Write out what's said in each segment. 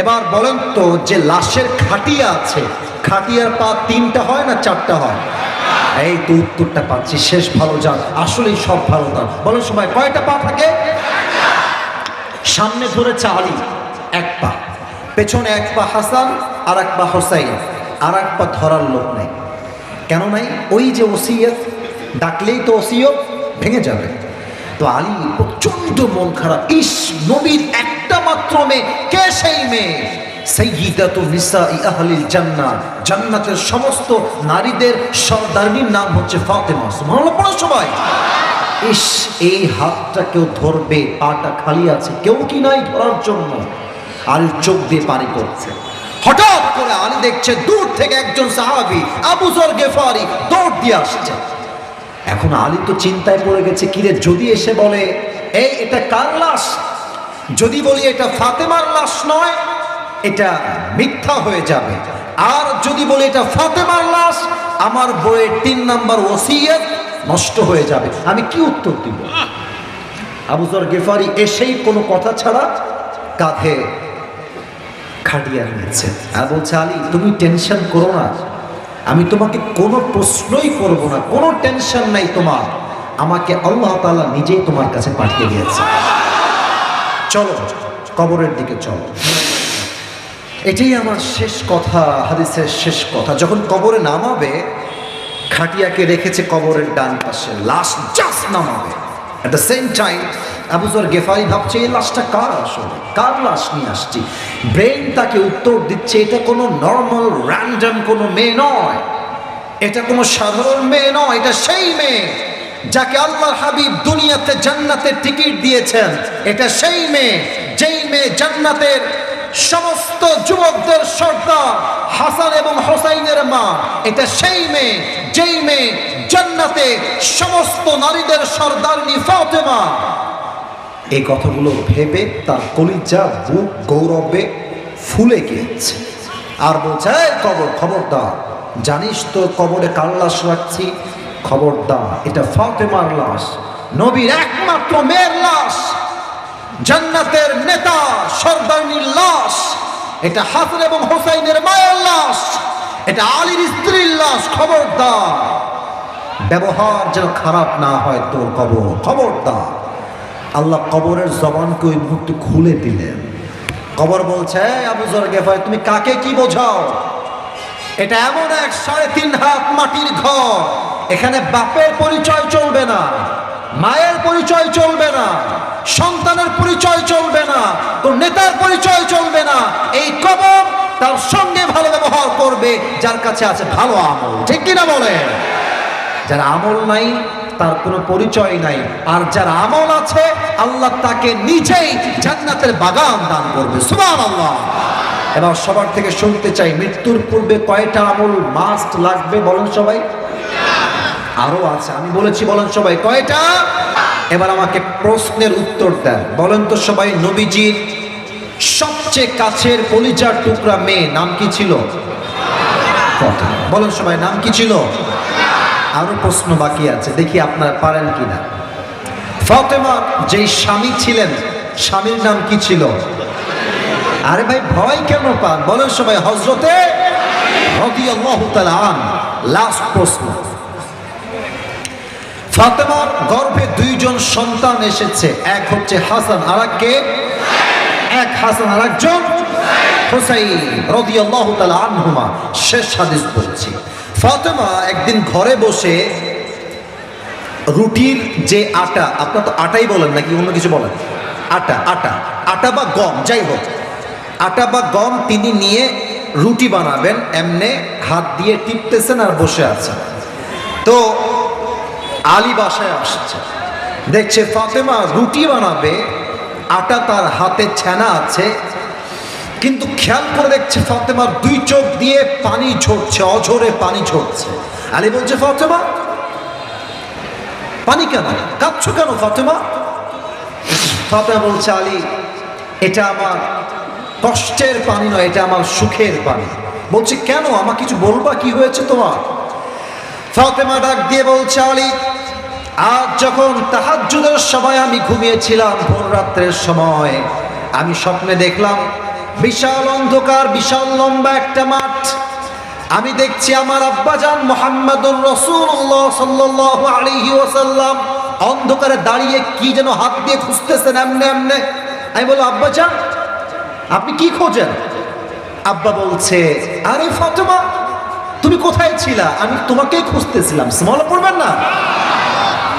এবার বলেন তো যে লাশের খাটিয়া আছে, খাটিয়ার পা তিনটা হয় না চারটা হয়? এই তো উত্তরটা পাচ্ছি, শেষ ভালো যান আসলেই সব ভালো যান বলেন সবাই, কয়টা পা থাকে? সামনে ধরেছে আলী, এক পা। পেছনে এক পা হাসান আর এক পা হোসাইন আর এক পা ধরার লোক নেই। কেন নাই? ওই যে ওসিয়ত, ডাকলেই তো ওসিয়ত, ভেঙে যাবে। তো আলী প্রচণ্ড মন খারাপ। ইস, নবীর একটা মাত্র মেয়ে। কে সেই মেয়ে? জান্নাতের সমস্ত নারীদের নাম হচ্ছে ফাতেমা। সবাই। ইস, এই হাতটা কেউ ধরবে, পাটা খালি আছে। কেউ কি নাই ধরার জন্য? চোখ দিয়ে পানি হঠাৎ করে আলী দেখছে, দূর থেকে একজন সাহাবি আবু জর গেফারি দৌড় দিয়ে আসছে। এখন আলী তো চিন্তায় পড়ে গেছে, কিরে, যদি এসে বলে, এই, এটা কার লাশ? যদি বলি এটা ফাতেমার লাশ নয়, এটা মিথ্যা হয়ে যাবে। আর যদি বলি এটা ফাতেমার লাশ, আমার বইয়ের তিন নাম্বার ওসিয়ত নষ্ট হয়ে যাবে। আমি কি উত্তর দিব? আবুজর গেফারি এসেই কোনো কথা ছাড়া কাঁধে খাটিয়ে নিয়েছে। আর বলছে, আলী, তুমি টেনশন করো না। আমি তোমাকে কোনো প্রশ্নই করব না। কোনো টেনশন নাই তোমার। আমাকে আল্লাহ তাআলা নিজেই তোমার কাছে পাঠিয়ে দিয়েছে। চলো, কবরের দিকে চলো। এটাই আমার শেষ কথা, হাদিসের শেষ কথা। যখন কবরে নামাবে, খাটিয়াকে রেখেছে কবরের ডান পাশে, লাশ জাস্ট নামাবে। At the same time Abuzar Ghifari ভাবছে, এই লাশটা কার আসলে? কার লাশ নিয়ে আসছি? ব্রেন তাকে উত্তর দিচ্ছে, এটা কোনো নর্মাল র্যান্ডম কোনো মেয়ে নয়। এটা কোনো সাধারণ মেয়ে নয়, এটা সেই মেয়ে। যাকে আল্লাহর হাবিব দুনিয়াতে জান্নাতের টিকিট দিয়েছেন, এটা সেই মেয়ে, যেই মেয়ে জান্নাতের সমস্ত যুবকদের সর্দার হাসান এবং হোসাইনের মা, এটা সেই মেয়ে, যেই মেয়ে জান্নাতে সমস্ত নারীদের সর্দারনি ফাতেমা। এই কথাগুলো ভেবে তার কলিজা, বুক গৌরবে ফুলে গিয়েছে। আর বলছে, "এই কবর খবরদার, জানিস তো কবরে কাল্লাস রাখছি? খবরদার, এটা ফাতেমার লাশ, নবীর একমাত্র মেয়ের লাশ, জান্নাতের নেতা, সর্দারনির লাশ, এটা হাসান এবং হোসাইনের মায়ের লাশ, এটা আলীর স্ত্রীর লাশ, খবরদার। ব্যবহার যেন খারাপ না হয় তোর কবর, খবরদার। আল্লাহ কবরের জবানকে ওই মুহূর্তে খুলে দিলেন। কবর বলছে "এই আবু জর গেফার, তুমি কাকে কি বোঝাও? এটা এমন এক সাড়ে তিন হাত মাটির ঘর এখানে বাপের পরিচয় চলবে না, মায়ের পরিচয় চলবে না, সন্তানের পরিচয় চলবে না তোর নেতার পরিচয় চলবে না। এই কবর তার সঙ্গে ভালো ব্যবহার করবে, যার কাছে আছে ভালো আমল। ঠিক কিনা বলে? যার আমল নাই, তার কোনো পরিচয় নাই। আর যার আমল আছে, আল্লাহ তাকে নিজেই জান্নাতের বাগান দান করবে। সুবহান আল্লাহ এবার সবার থেকে শুনতে চাই, মৃত্যুর পূর্বে কয়টা আমল মাস্ট লাগবে বলেন সবাই? আরও আছে। আমি বলেছি, বলেন সবাই, কয়টা? এবার আমাকে প্রশ্নের উত্তর দেন। বলেন তো সবাই, নবীজির সবচেয়ে কাছের কলিজার টুকরা মেয়ে নাম কি ছিল? ফাতেমা। বলেন সবাই, নাম কি ছিল? আরও প্রশ্ন বাকি আছে, দেখি আপনারা পারেন কিনা। ফাতেমা, যেই স্বামী ছিলেন, স্বামীর নাম কি ছিল? আরে ভাই, ভয় কেন পান? বলেন সবাই হজরতে লাস্ট প্রশ্ন। ফাতেমার গর্ভে দুইজন সন্তান এসেছে। এক হচ্ছে হাসান আর এক, হাসান আর একজন তাআলা আনহুমা। শেষ হাদিস বলছি। ফাতেমা একদিন ঘরে বসে রুটির যে আটা তো আটাই বলেন নাকি, অন্য কিছু বলেন? আটা আটা আটা বা গম, যাই হোক। আটা বা গম তিনি নিয়ে রুটি বানাবেন, এমনে হাত দিয়ে টিপতেছেন আর বসে আছেন। তো আলী বাসায় আসছে। দেখছে ফাতেমা রুটি বানাবে, আটা তার হাতে ছানা আছে। কিন্তু খেয়াল করে দেখছে ফাতেমার দুই চোখ দিয়ে পানি ঝরছে, অঝরে পানি ঝরছে। আলী বলছে, ফাতেমা, পানি কেন? কাঁদছো কেন ফাতেমা? ফাতেমা বলছে, আলী, এটা আমার কষ্টের পানি নয়, এটা আমার সুখের পানি। বলছে, কেন? আমার কিছু বলবা? কি হয়েছে তোমার? ফাতেমা ডাক দিয়ে বলছে, আলী, আজ যখন তাহাজ্জুদের সময় আমি ঘুমিয়েছিলাম ভোর রাত্রের সময়, আমি স্বপ্নে দেখলাম বিশাল অন্ধকার, বিশাল লম্বা একটা মাঠ। আমি দেখছি আমার আব্বাজান মোহাম্মদুর রসুল্লাহ সাল্লাহ আলাইহি ওয়াসাল্লাম অন্ধকারে দাঁড়িয়ে কি যেন হাত দিয়ে খুঁজতেছেন এমনে এমনে। আমি বলো আব্বাজান, আপনি কি খোঁজেন? আব্বা বলছে, আরে ফাতেমা তুমি কোথায় ছিলা? আমি তোমাকেই খুঁজতেছিলাম। স্মল পড়বেন না?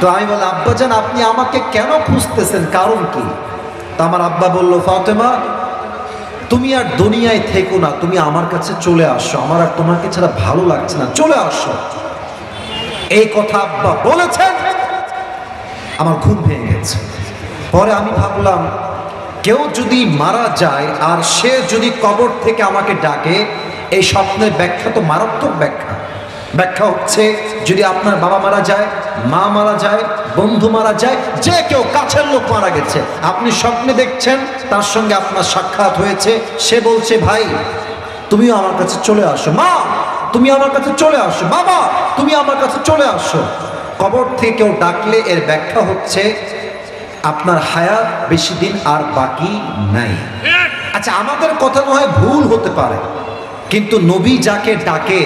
তো আমি বললাম, আব্বাজান, আপনি আমাকে কেন খুঁজতেছেন? কারণ কি? তো আমার আব্বা বলল, ফাতেমা, তুমি আর দুনিয়ায় থেকো না। তুমি আমার কাছে চলে আসো। আমার আর তোমাকে ছাড়া ভালো লাগছে না। চলে আসো। এই কথা আব্বা বলেছেন। আমার ঘুম ভেঙে গেছে। পরে আমি ভাবলাম, কেউ যদি মারা যায় আর সে যদি কবর থেকে আমাকে ডাকে এই স্বপ্নের ব্যাখ্যা তো মারাত্মক ব্যাখ্যা। ব্যাখ্যা হচ্ছে যদি আপনার বাবা মারা যায় মা মারা যায় বন্ধু মারা যায় যে কেউ কাছের লোক মারা গেছে আপনি স্বপ্নে দেখছেন তার সঙ্গে আপনার সাক্ষাৎ হয়েছে সে বলছে ভাই তুমিও আমার কাছে চলে আসো। মা তুমি আমার কাছে চলে আসো। বাবা তুমি আমার কাছে চলে আসো। কবর থেকে কেউ ডাকলে এর ব্যাখ্যা হচ্ছে আপনার হায়াত বেশি দিন আর বাকি নাই। আচ্ছা আমাদের কথা নয় ভুল হতে পারে। কিন্তু নবী যাকে ডাকে,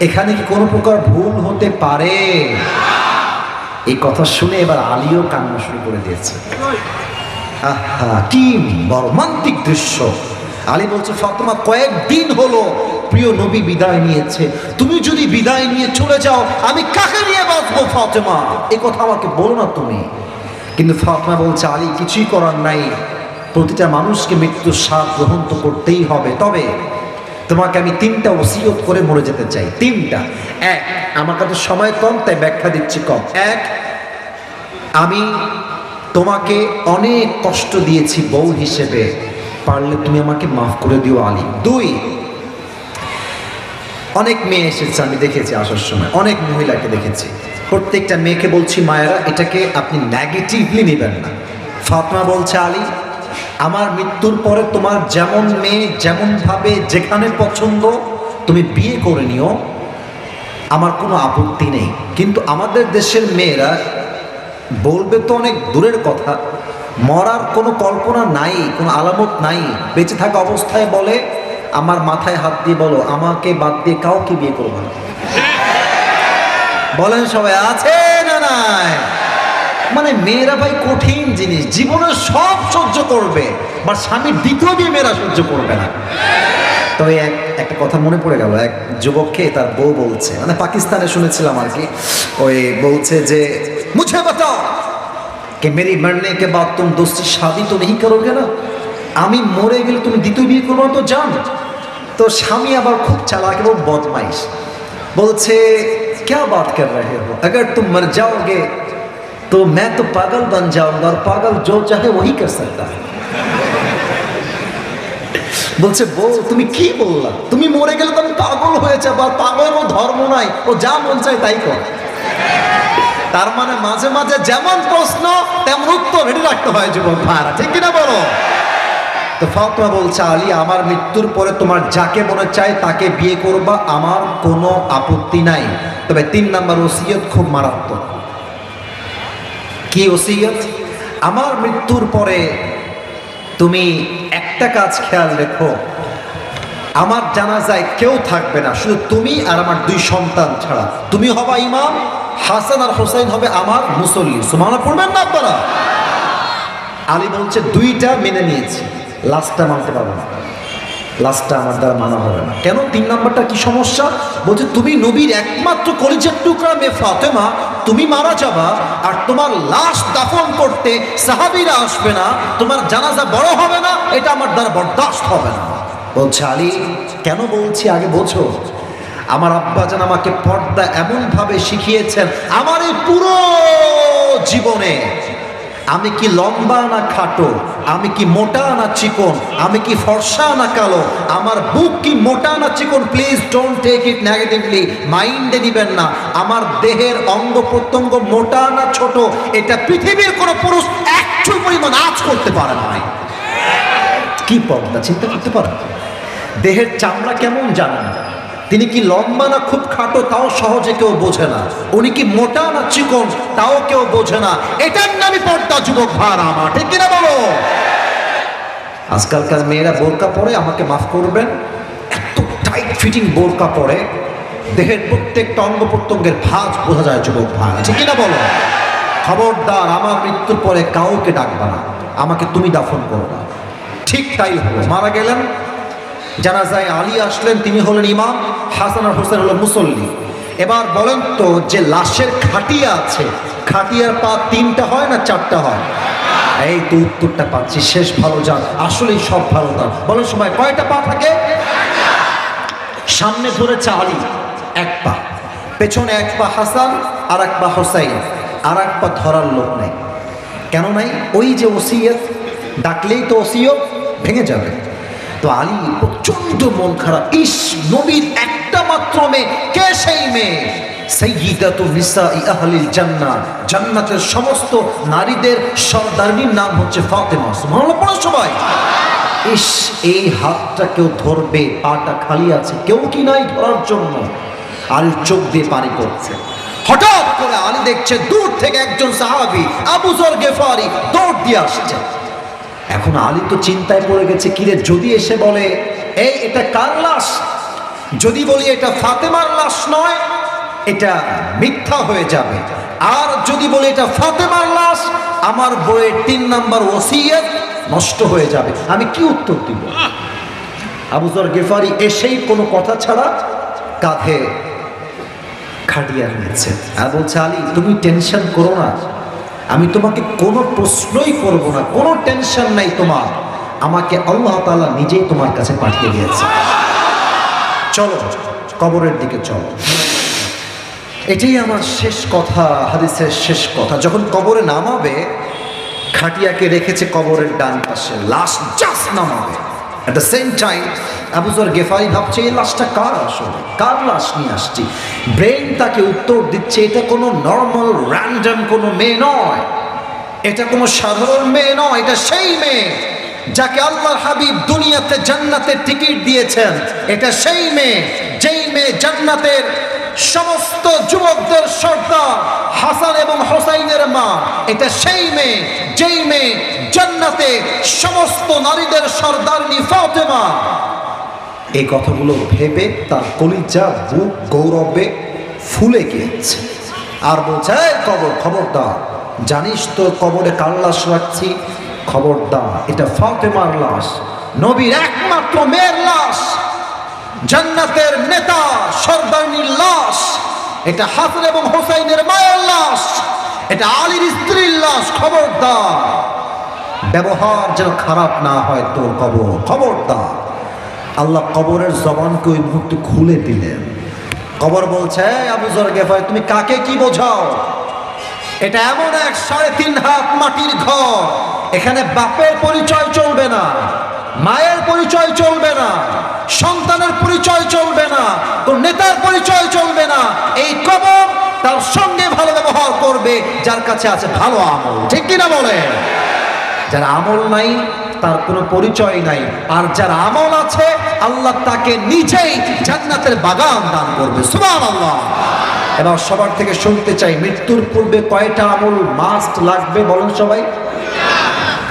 এখানে কি কোনো প্রকার ভুল হতে পারে? এই কথা শুনে এবার আলীও কান্না শুরু করে দিয়েছে। আহা, কি মর্মান্তিক দৃশ্য। আলী বলছে, ফাতেমা কয়েকদিন হলো প্রিয় নবী বিদায় নিয়েছে। তুমি যদি বিদায় নিয়ে চলে যাও, আমি কাকে নিয়ে বাঁচবো, ফাতেমা? এই কথা আমাকে বলো না তুমি। কিন্তু ফাতেমা বলছে, আলী, কিছুই করার নাই। প্রতিটা মানুষকে মৃত্যুর স্বাদ গ্রহণ তো করতেই হবে। তবে তোমাকে আমি তিনটা ওসিয়ত করে মরে যেতে চাই। তিনটা। এক, আমার কাছে সময় কম, তাই ব্যাখ্যা দিচ্ছি কম। এক, আমি তোমাকে অনেক কষ্ট দিয়েছি বউ হিসেবে। পারলে তুমি আমাকে মাফ করে দিও, আলী। দুই, অনেক মেয়ে এসেছে, আমি দেখেছি আসার সময়। অনেক মহিলাকে দেখেছি। প্রত্যেকটা মেয়েকে বলছি, মায়েরা, এটাকে আপনি নেগেটিভলি নেবেন না। ফাতমা বলছে, আলী আমার মৃত্যুর পরে তোমার যেমন মেয়ে, যেমনভাবে যেখানে পছন্দ, তুমি বিয়ে করে নিও। আমার কোনো আপত্তি নেই। কিন্তু আমাদের দেশের মেয়েরা, বলবে তো অনেক দূরের কথা, মরার কোনো কল্পনা নাই, কোনো আলামত নাই। বেঁচে থাকা অবস্থায় বলে, আমার মাথায় হাত দিয়ে বলো, আমাকে বাদ দিয়ে কাউকে বিয়ে করব না। বলেন সবাই, আছে না নাই? মানে মেয়েরা ভাই কঠিন জিনিস জীবনে সব সহ্য করবে বা স্বামীর দ্বিতীয় বিয়ে মেয়েরা সহ্য করবে না তবে এক একটা কথা মনে পড়ে গেল এক যুবককে তার বউ বলছে মানে পাকিস্তানে শুনেছিলাম আর কি ওই বলছে যে মুঝে বাতাও कि मेरी मरने के बाद तुम दोस्ती शादी तो नहीं करोगे ना আমি মরে গেলে তুমি দ্বিতীয় বিয়ে করবো তো জান তো স্বামী আবার খুব চালাক এবং বদমাইশ বলছে क्या बात कर रहे हो अगर तुम मर जाओगे तो मैं तो पागल बन जाऊंगा और पागल जो चाहे वही कर सकता है বলছে বউ তুমি কি বললা তুমি মরে গেলে তো আমি পাগল হয়ে যাবো আর পাগলের ও ধর্ম নাই ও যা মন চায় তাই কর তার মানে মাঝে মাঝে যেমন প্রশ্ন তেমন উত্তর রেডি রাখতে হয় যুবক ভাড়া ঠিক কিনা বলো তো ফাতমা বলছে আলী আমার মৃত্যুর পরে তোমার যাকে মনে চায় তাকে বিয়ে করবা আমার কোনো আপত্তি নাই তবে তিন নাম্বার ওসিয়ত খুব মারাত্মক কি ওসিয়ত? আমার মৃত্যুর পরে তুমি একটা কাজ খেয়াল রেখো। আমার জানাজায় কেউ থাকবে না, শুধু তুমি আর আমার দুই সন্তান ছাড়া। তুমি হবা ইমাম, হাসান আর হোসাইন হবে আমার মুসল্লি। সুমানা পড়বেন না আপনারা? আলী বলছে, দুইটা মেনে নিয়েছি লাস্টটা মানতে পারব না। লাস্টটা আমার দ্বারা মানা হবে না। কেন? তিন নাম্বারটা কি সমস্যা? বলছে, তুমি নবীর একমাত্র কলিজের টুকরা মেয়ে ফাতেমা, তুমি মারা যাবা আর তোমার লাশ দাফন করতে সাহাবিরা আসবে না, তোমার জানাজা বড় হবে না, এটা আমার দ্বারা বরদাস্ত হবে না। বলছে, আলী, কেন বলছি আগে বোঝো? আমার আব্বাজান আমাকে পর্দা এমনভাবে শিখিয়েছেন আমার এই পুরো জীবনে। আমি কি লম্বা না খাটো? আমি কি মোটা না চিকন? আমি কি ফর্সা না কালো? আমার বুক কি মোটা না চিকন? Please don't take it negatively মাইন্ডে দিবেন না। আমার দেহের অঙ্গ প্রত্যঙ্গ মোটা না ছোট? এটা পৃথিবীর কোনো পুরুষ একটু পরিমাণ আজ করতে পারে না কি পর্দা? চিন্তা করতে পারেন দেহের চামড়া কেমন জানেন? তিনি কি লম্বা না খুব খাটো, তাও সহজে কেউ বোঝে না। উনি কি মোটা না চিকন, তাও কেউ বোঝে না। এটার নামই পর্দা, যুবক ভার আমার। ঠিক কিনা বলো? আজকালকার মেয়েরা বোরকা পরে, আমাকে মাফ করবেন, এত টাইট ফিটিং বোরকা পরে, দেহের প্রত্যেকটা অঙ্গ প্রত্যঙ্গের ভাঁজ বোঝা যায়, যুবক ভাই। ঠিক না বলো? খবরদার, আমার মৃত্যুর পরে কাউকে ডাকবা না। আমাকে তুমি দাফন করো না। ঠিক তাই হলো। মারা গেলেন জানাজায় আলী আসলেন, তিনি হলেন ইমাম হাসান আর হোসেন হলো মুসল্লি। এবার বলেন তো, যে লাশের খাটিয়া আছে, খাটিয়ার পা তিনটা হয় না চারটা হয়? এই তো উত্তরটা পাচ্ছি, শেষ ভালো যান, আসলেই সব ভালো যান। বলেন সময় কয়টা পা থাকে? সামনে ধরেছে আলী, এক পা। পেছনে এক পা হাসান আর এক পা হোসাইন আর এক পা ধরার লোক নেই। কেন নাই? ওই যে ওসিয়ত, ডাকলেই তো ওসিয়ত ভেঙে যাবে। তো আলী প্রচণ্ড মন খারাপ। ইস, নবীর একটা মাত্র মেয়ে। কে সেই মেয়ে? জান্নাতের সমস্ত নারীদের সর্দারনির নাম হচ্ছে ফাতেমা। সবাই। ইস, এই হাতটা কেউ ধরবে, পাটা খালি আছে। কেউ কি নাই ধরার জন্য? আলী চোখ দিয়ে পানি পড়ছে। হঠাৎ করে আলী দেখছে, দূর থেকে একজন সাহাবি, আবু জর গেফারি দৌড় দিয়ে আসছে। এখন আলী তো চিন্তায় পড়ে গেছে, কিরে, যদি এসে বলে, এই, এটা কার লাশ? যদি বলি, এটা ফাতেমার লাশ নয়, এটা মিথ্যা হয়ে যাবে। আর যদি বলি, এটা ফাতেমার লাশ, আমার বইয়ের তিন নাম্বার ওসিয়ত নষ্ট হয়ে যাবে। আমি কি উত্তর দিব? আবু জর গেফারি এসেই কোনো কথা ছাড়া কাঁধে খাটিয়া নিয়েছে। আর বলছে, আলী, তুমি টেনশন করো না। আমি তোমাকে কোনো প্রশ্নই করব না, কোনো টেনশন নাই তোমার। আমাকে আল্লাহ তাআলা নিজেই তোমার কাছে পাঠিয়ে দিয়েছে। চলো, কবরের দিকে চলো। এটাই আমার শেষ কথা, হাদিসের শেষ কথা। যখন কবরে নামাবে, খাটিয়াকে রেখেছে কবরের ডান পাশে। লাশ জাস্ট নামাবে। At the same time Abuzar Ghifari ভাবছে এই লাশটা কার আসলে? কার লাশ নিয়ে আসছি? ব্রেন তাকে উত্তর দিচ্ছে, এটা কোনো নর্মাল র্যান্ডম কোনো মেয়ে নয়। এটা কোনো সাধারণ মেয়ে নয়, এটা সেই মেয়ে যাকে আল্লাহর হাবিব দুনিয়াতে জান্নাতের টিকিট দিয়েছেন। এটা সেই মেয়ে, যেই মেয়ে জান্নাতের সমস্ত যুবকদের সর্দার হাসান এবং হোসাইনের মা। এটা সেই মেয়ে, যেই মেয়ে জান্নাতে সমস্ত নারীদের সর্দার সর্দারনি ফাতেমা। এই কথাগুলো ভেবে তার কলিজা বুক গৌরবে ফুলে গিয়েছে। আর "এই কবর, খবরদার, জানিস তো কবরে কার লাশ রাখছি? খবরদার, এটা ফাতেমার লাশ, নবীর একমাত্র মেয়ের লাশ, জান্নাতের নেতা, সর্দারনির লাশ, এটা হাসান এবং হোসাইনের মায়ের লাশ, এটা আলীর স্ত্রীর লাশ, খবরদার। ব্যবহার যেন খারাপ না হয় তোর কবর, খবরদার। আল্লাহ কবরের জবানকে ওই মুহূর্তে খুলে দিলেন। কবর বলছে "এই আবু জর গেফার, তুমি কাকে কি বোঝাও? এটা এমন এক সাড়ে তিন হাত মাটির ঘর। এখানে বাপের পরিচয় চলবে না, মায়ের পরিচয় চলবে না, সন্তানের পরিচয় চলবে না, তোর নেতার পরিচয় চলবে না। এই কবর তার সঙ্গে ভালো ব্যবহার করবে, যার কাছে আছে ভালো আমল। ঠিক কিনা বলে যার আমল নাই তার কোনো পরিচয় নাই। আর যার আমল আছে, আল্লাহ তাকে নিজেই জান্নাতের বাগান দান করবে। সুবহানাল্লাহ। এবার সবার থেকে শুনতে চাই, মৃত্যুর পূর্বে কয়টা আমল মাস্ট লাগবে বলেন সবাই?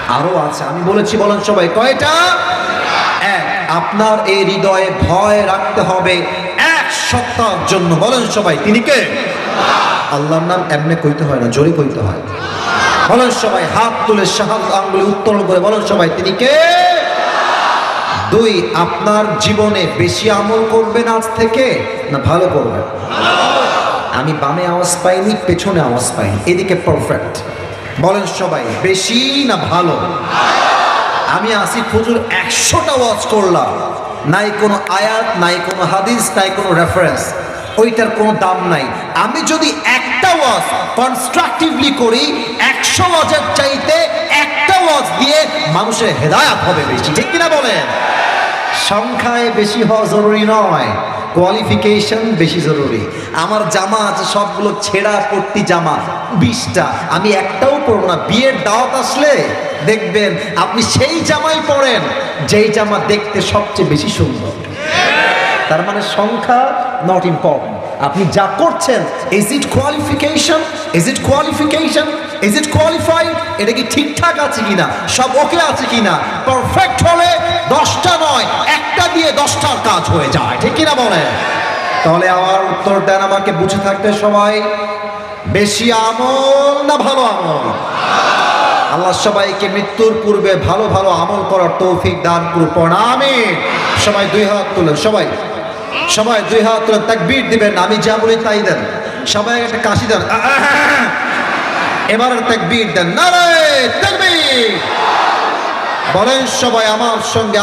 আরও আছে, আমি বলেছি বলেন সবাই, কয়টা? এক, আপনার এই হৃদয়ে ভয় রাখতে হবে এক সপ্তাহের জন্য। বলেন সবাই, তিনি কে? আল্লাহর নাম এমনি কইতে হয় না, জোরে কইতে হয়। বলেন সবাই, হাত তুলে শাহাদ আঙ্গুলি উত্তোলন করে বলেন সবাই, তিনি কে? দুই, আপনার জীবনে বেশি আমল করবেন আজ থেকে না ভালো করবেন? আমি বামে আওয়াজ পাইনি, পেছনে আওয়াজ পাইনি, এদিকে পারফেক্ট বলেন সবাই, বেশি না ভালো? আমি আসিফ হুজুর একশোটা ওয়াজ করলাম। নাই কোনো আয়াত, নাই কোনো হাদিস, নাই কোনো রেফারেন্স ওইটার কোনো দাম নাই। আমি যদি একটা ওয়াজ কনস্ট্রাকটিভলি করি, একশো ওয়াজের চাইতে একটা ওয়াজ দিয়ে মানুষের হেদায়াত হবে বেশি। ঠিক কিনা বলেন? সংখ্যায় বেশি হওয়া জরুরি নয় কোয়ালিফিকেশন বেশি জরুরি। আমার জামা আছে, সবগুলো ছেঁড়া পট্টি জামা, বিশটা। আমি একটাও পরবো না, বিয়ের দাওয়াত আসলে দেখবেন আপনি সেই জামাই পরেন, যেই জামা দেখতে সবচেয়ে বেশি সুন্দর। তার মানে সংখ্যা নট ইম্পর্টেন্ট আপনি যা করছেন is it qualification is it qualification is it qualified এটা কি ঠিকঠাক আছে কিনা? সব ওকে আছে কিনা? পারফেক্ট হলে দশটা নয়, একটা দিয়ে দশটার কাজ হয়ে যায়, ঠিক কিনা বলেন? তাহলে আমার উত্তর দেন আমাকে, বুঝে থাকতে সবাই। বেশি আমল না ভালো আমল? আল্লাহ সবাইকে মৃত্যুর পূর্বে ভালো ভালো আমল করার তৌফিক দান করুন আমিন। সবাই দুই হাত তুলেন, সবাই। সবাই দুই হাত তুলে তাকবীর দিবেন, আমি যা বলি তাই দেন। সবাই একটা কাশি দেন এবার তাকবীর দেন। নারে তাকবীর! বলেন সবাই আমার সঙ্গে